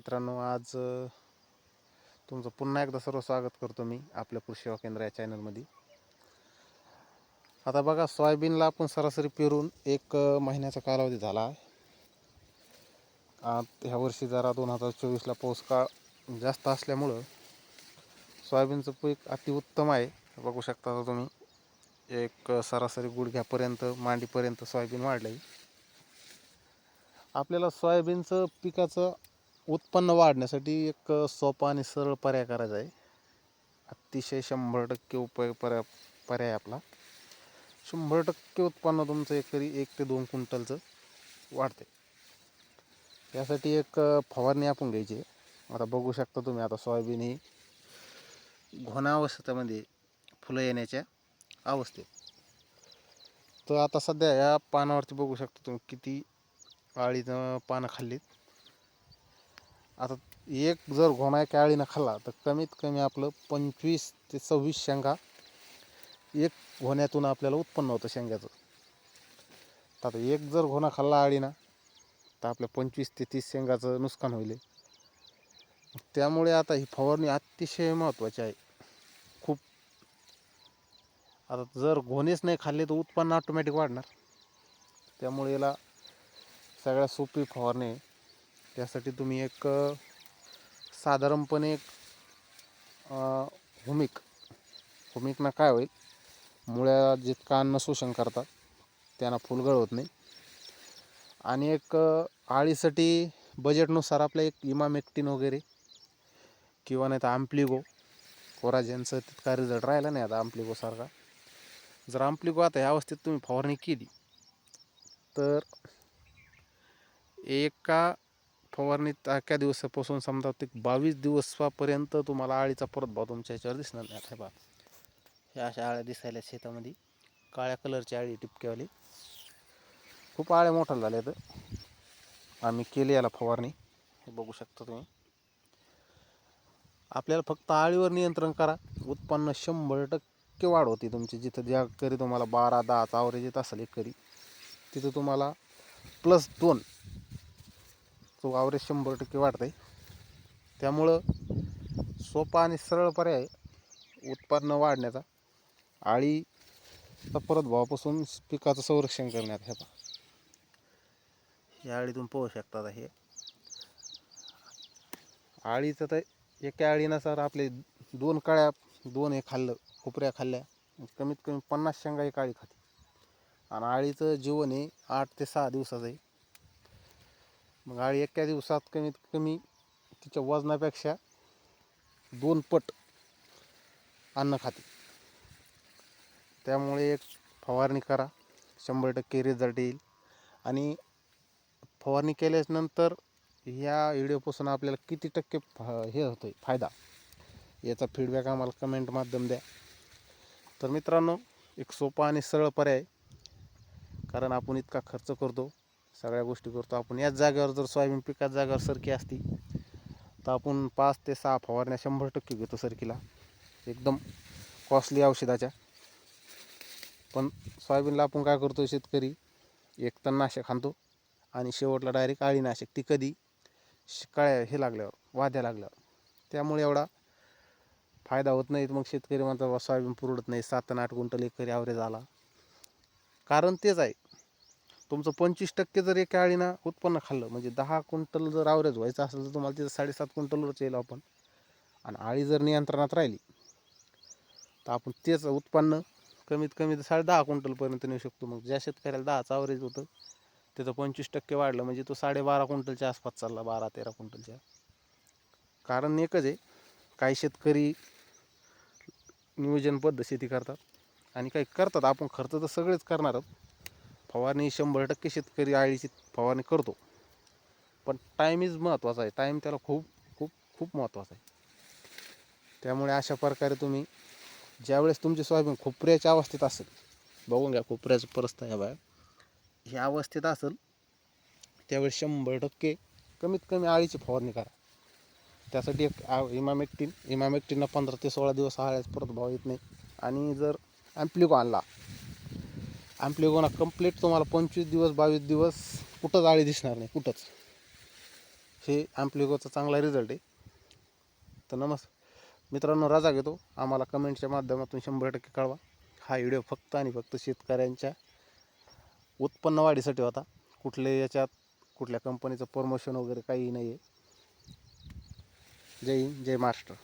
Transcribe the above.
मित्रांनो आज तुमचं पुन्हा एकदा सर्व स्वागत करतो मी आपल्या कृषी सेवा केंद्र या चॅनलमध्ये. आता बघा सोयाबीनला आपण सरासरी पेरून एक महिन्याचा कालावधी झाला आहे. ह्या वर्षी जरा दोन हजार चोवीसला पाऊस काळ जास्त असल्यामुळं सोयाबीनचं पीक अतिउत्तम आहे. बघू शकता तुम्ही एक सरासरी गुडघ्यापर्यंत मांडीपर्यंत सोयाबीन वाढलं आहे आपल्याला सोयाबीनचं पिकाचं उत्पन्न वाढण्यासाठी एक सोपा आणि सरळ पर्याय करायचा आहे. अतिशय शंभर टक्के उपाय पर्याय पर्याय आपला. शंभर टक्के उत्पन्न तुमचं एकरी एक ते दोन क्विंटलचं वाढते. यासाठी एक फवारणी आपण घ्यायची आहे. आता बघू शकता तुम्ही आता सोयाबीन ही घोणावस्थेमध्ये फुलं येण्याच्या अवस्थेत. तर आता सध्या या पानावरती बघू शकता तुम्ही किती आळीनं पानं खाल्लीत. आता एक जर घोणा आळीनं खाल्ला तर कमीत कमी आपलं पंचवीस ते सव्वीस शेंगा एक घोण्यातून आपल्याला उत्पन्न होतं शेंग्याचं. तर आता एक जर घोणा खाल्ला आळीनं तर आपल्या पंचवीस ते तीस शेंगाचं नुकसान होईल. त्यामुळे आता ही फवारणी अतिशय महत्त्वाची आहे. खूप. आता जर घोणेच नाही खाल्ले तर उत्पन्न ऑटोमॅटिक वाढणार. त्यामुळे याला सगळ्यात सोपी फवारणी आहे. त्यासाठी तुम्ही एक साधारणपणे एक हुमिक. हुमिकनं काय होईल? मुळ्या जितका अन्न शोषण करतात त्यांना फुलगळ होत नाही. आणि एक आळीसाठी बजेटनुसार आपलं एक इमामेक्टिन वगैरे किंवा नाही तर आम्प्लिगो कोराजेनचं तितका रिझल्ट राहिला नाही आता आम्प्लिगोसारखा जर आम्प्लिगो आता ह्या अवस्थेत तुम्ही फवारणी केली तर एका फवारणीत अख्या दिवसापासून समजा ते बावीस दिवसापर्यंत तुम्हाला आळीचा परतभाव तुमच्या ह्याच्यावर दिसणार नाही. आता हे बा ह्या अशा आळ्या दिसायला शेतामध्ये. काळ्या कलरची आळी टिपक्यावाली. खूप आळ्या मोठ्या झाल्या तर आम्ही केली याला फवारणी. हे बघू शकता तुम्ही. आपल्याला फक्त आळीवर नियंत्रण करा. उत्पन्न शंभर टक्के वाढ होती तुमची. जिथं ज्या करी तुम्हाला बारा दहा आवरेज येत असेल एक करी तिथं तुम्हाला प्लस दोन तो आवरेज शंभर टक्के वाढतं आहे त्यामुळं सोपा आणि सरळ पर्याय उत्पन्न वाढण्याचा आळीचा परत भावापासून पिकाचं संरक्षण करण्यात ह्या पहा. या आळीतून पोहू शकतात हे. आळीचं तर एका आळीनं सर आपले दोन काळ्या दोन हे खाल्लं खोपऱ्या खाल्ल्या कमीत कमी पन्नास शेंगा एक आळी खाते. आणि आळीचं जीवन हे आठ ते सहा दिवसाचं आहे. मग आळी एका दिवसात कमीत कमी तिच्या वजनापेक्षा दोन पट अन्न खाते. त्यामुळे एक फवारणी करा. शंभर टक्के रिझल्ट येईल. आणि फवारणी केल्यानंतर ह्या व्हिडिओपासून आपल्याला किती टक्के फ हे होतं आहे फायदा? याचा फीडबॅक आम्हाला कमेंट माध्यम द्या. तर मित्रांनो एक सोपा आणि सरळ पर्याय. कारण आपण इतका खर्च करतो. सगळ्या गोष्टी करतो. आपण याच जागेवर जर सोयाबीन पिकाच जागेवर सरकी असती तर आपण पाच ते सहा फवारण्या शंभर टक्के घेतो सरकीला. एकदम कॉस्टली औषधाच्या. पण सोयाबीनला आपण काय करतो शेतकरी? एक तणनाशक आणतो आणि शेवटला डायरेक्ट आळीनाशक ती कधी? काळ्या हे लागल्यावर वाद्या लागल्यावर. त्यामुळे एवढा फायदा होत नाही. मग शेतकरी म्हणतात सोयाबीन पुरवत नाही. सात आठ क्विंटल एकरी ॲव्हरेज आला. कारण तेच आहे. तुमचं पंचवीस टक्के जर एका आळीनं उत्पन्न खाल्लं म्हणजे दहा क्विंटल जर ॲव्हरेज व्हायचं असेल तर तुम्हाला तिथं साडेसात क्विंटलवरच येईल आपण. आणि आळी जर नियंत्रणात राहिली तर आपण तेच उत्पन्न कमीत कमी तर साडे दहा क्विंटलपर्यंत नेऊ शकतो. मग ज्या शेतकऱ्याला दहाचं ॲव्हरेज होतं त्याचं पंचवीस टक्के वाढलं म्हणजे तो साडेबारा क्विंटलच्या आसपास चालला बारा तेरा क्विंटलच्या. कारण एकच आहे काही शेतकरी नियोजनबद्ध शेती करतात आणि काही करतात. आपण खर्च तर सगळेच करणार आहोत. फवारणी शंभर टक्के शेतकरी आळीची फवारणी करतो. पण टाईम इज महत्त्वाचा आहे. टाईम त्याला खूप खूप खूप महत्त्वाचा आहे. त्यामुळे अशा प्रकारे तुम्ही ज्यावेळेस तुमची सोयाबीन खोपऱ्याच्या अवस्थेत असेल बघून घ्या खोपऱ्याचं परस्त आहे बाय ह्या अवस्थेत असेल त्यावेळेस शंभर टक्के कमीत कमी आळीची फवारणी करा. त्यासाठी एक आ इमामेक्टिन इमामेक्टिनला पंधरा ते सोळा दिवस आळ्याच परत भाव येत नाही. आणि जर ॲम्प्लिको आणला ॲम्प्लिगोना कंप्लीट तुम्हाला पंचवीस दिवस बावीस दिवस कुठंच आळी दिसणार नाही कुठंच. हे ॲम्प्लिगोचा चांगला रिझल्ट आहे. तर नमस् मित्रांनो रजा घेतो. आम्हाला कमेंटच्या माध्यमातून शंभर टक्के कळवा. हा व्हिडिओ फक्त आणि फक्त शेतकऱ्यांच्या उत्पन्न वाढीसाठी होता. कुठले याच्यात कुठल्या कंपनीचं प्रमोशन वगैरे काही नाही आहे जय हिंद जय महाराष्ट्र.